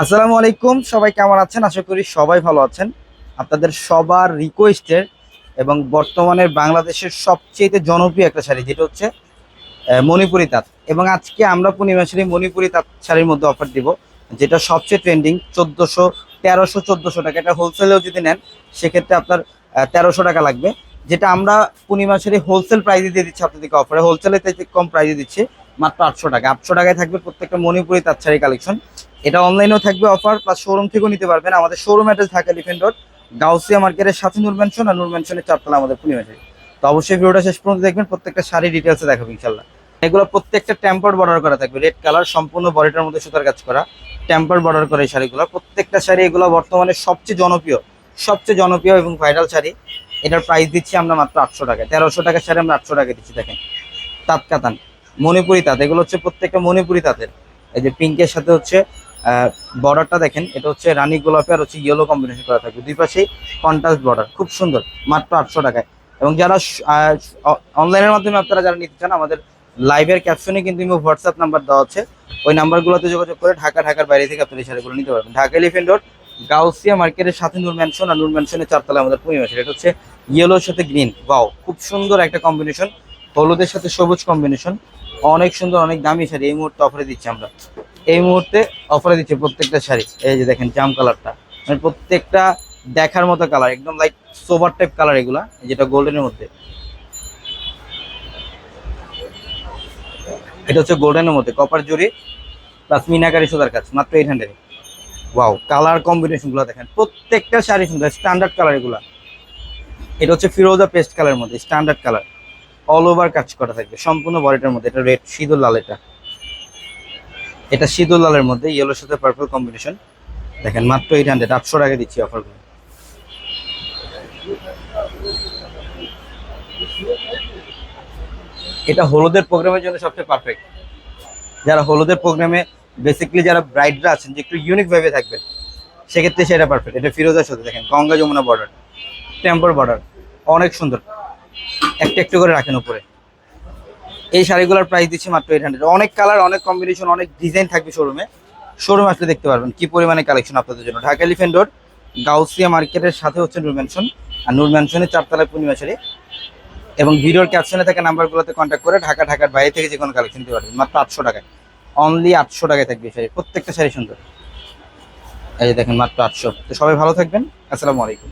আসসালামু আলাইকুম, সবাই কেমন আছেন? আশা করি সবাই ভালো আছেন। আপনাদের সবার রিকোয়েস্টের এবং বর্তমানে বাংলাদেশের সবচেয়ে জনপ্রিয় একটা শাড়ি, যেটা হচ্ছে মণিপুরি তাঁত। এবং আজকে আমরা পূর্ণিমা শাড়ি মণিপুরি তাঁত শাড়ির মধ্যে অফার দিব, যেটা সবচেয়ে ট্রেন্ডিং চোদ্দোশো, তেরোশো, চোদ্দোশো টাকা। এটা হোলসেলেও যদি নেন, সেক্ষেত্রে আপনার তেরোশো টাকা লাগবে। যেটা আমরা পূর্ণিমা শাড়ি হোলসেল প্রাইসে দিয়ে দিচ্ছি আপনাদেরকে অফারে হোলসেলে থেকে কম প্রাইসে দিচ্ছি। মাত্র আটশো টাকা। আটশো টাকায় থাকবে প্রত্যেকটা মণিপুরি তাঁত শাড়ি কালেকশন। এটা অনলাইনেও থাকবে অফার প্লাস শোরুম থেকেও নিতে পারবেন। আমাদের showroom address Dhaka elephant road Gausia মার্কেটের সাথে নূর ম্যানশন আর নূর ম্যানশনের চারতলা আমাদের পূর্ণিমা শাড়ি তো অবশ্যই ভিডিওটা শেষ পর্যন্ত দেখবেন, প্রত্যেকটা শাড়ি ডিটেলসে দেখাবো ইনশাল্লাহ এগুলো প্রত্যেকটা টেম্পার বর্ডার করা থাকবে। রেড কালার সম্পূর্ণ বডিটার মধ্যে সুতার কাজ করা। টেম্পার বর্ডার করা এই শাড়িগুলো। প্রত্যেকটা শাড়ি এগুলো বর্তমানে সবচেয়ে জনপ্রিয় সবচেয়ে জনপ্রিয় এবং ভাইরাল শাড়ি। এটার প্রাইস দিচ্ছি আমরা মাত্র আটশো টাকা তেরোশো টাকা শাড়ি আমরা আটশো টাকা দিচ্ছি, দেখেন। তাঁত কাতান। মণিপুরি তাঁত, এগুলো হচ্ছে প্রত্যেকটা মণিপুরি তাঁতের। এই যে পিঙ্কের সাথে হচ্ছে বর্ডারটা দেখেন, এটা হচ্ছে রানী গোলাপি আর হচ্ছে ইয়েলো কম্বিনেশন করা থাকবে। দুই পাশেই কন্ট্রাস্ট বর্ডার খুব সুন্দর, মাত্র আটশো টাকায়। এবং যারা অনলাইনের মাধ্যমে আপনারা যারা নিতে চান, আমাদের লাইভের ক্যাপশনে কিন্তু হোয়াটসঅ্যাপ নাম্বার দেওয়া আছে। ওই নাম্বারগুলোতে যোগাযোগ করে ঢাকা, ঢাকার বাইরে থেকে আপনার শাড়িগুলো নিতে পারবেন। ঢাকা এলিফেন্ট রোড গাউসিয়া মার্কেটের সাথে নূর ম্যানশন আর নূর ম্যানশনের চারতলা আমাদের পরিবেশ এটা হচ্ছে ইয়েলোর সাথে গ্রিন বাও খুব সুন্দর একটা কম্বিনেশন হলুদের সাথে সবুজ কম্বিনেশন অনেক সুন্দর, অনেক দামি শাড়ি এই মুহূর্তে অফারে দিচ্ছি আমরা। এই মুহূর্তে অফারে দিচ্ছি প্রত্যেকটা শাড়ি। এই যে দেখেন জাম কালারটা মানে প্রত্যেকটা দেখার মতো কালার একদম লাইক সোভার টাইপ কালার এগুলা যেটা গোল্ডেনের মধ্যে। এটা হচ্ছে গোল্ডেনের মধ্যে কপার জুড়ি প্লাস মিনাকারি সুতার কাজ, মাত্র এইট হান্ড্রেড ওয়াও কালার কম্বিনেশনগুলো দেখেন, প্রত্যেকটা শাড়ি সুন্দর স্ট্যান্ডার্ড কালার এগুলা। এটা হচ্ছে ফিরোজা পেস্ট কালার মধ্যে স্ট্যান্ডার্ড কালার অল ওভার কাজ করা থাকবে। সম্পূর্ণ বডিটার মধ্যে, এটা রেড সিঁদুর লাল এটা। এটা সিঁদুর লালের মধ্যে ইয়েলোর সাথে পার্পল কম্বিনেশন দেখেন, মাত্র এইট হান্ড্রেড আটশো টাকা দিচ্ছি অফারগুলো এটা হলুদের প্রোগ্রামের জন্য সবচেয়ে পারফেক্ট যারা হলুদের প্রোগ্রামে বেসিক্যালি যারা ব্রাইডরা আছেন, যে একটু ইউনিক ভাবে থাকবেন, সেক্ষেত্রে সেটা পারফেক্ট এটা ফিরোজার সাথে দেখেন, Ganga Yamuna border temple border অনেক সুন্দর। একটা একটু করে রাখেন উপরে। এই শাড়িগুলোর প্রাইস দিচ্ছি মাত্র এইট হান্ড্রেড অনেক কালার অনেক কম্বিনেশন অনেক ডিজাইন থাকবে শোরুমে শোরুম আসলে দেখতে পারবেন কি পরিমাণে কালেকশন আপনাদের জন্য। ঢাকা এলিফেন্ট রোড গাউসিয়া মার্কেটের সাথে হচ্ছে নূর ম্যানশন আর নূর ম্যানশনের চারতলায় পূর্ণিমা শাড়ি। এবং ভিডিওর ক্যাপশনে থাকা নাম্বারগুলোতে কন্ট্যাক্ট করে ঢাকা, ঢাকার বাইরে থেকে যে কোনো কালেকশন দিতে পারবেন। মাত্র আটশো টাকায়। অনলি আটশো টাকায় থাকবে শাড়ি। প্রত্যেকটা শাড়ি সুন্দর। এই যে দেখেন মাত্র আটশো। তো সবাই ভালো থাকবেন। আসসালামু আলাইকুম।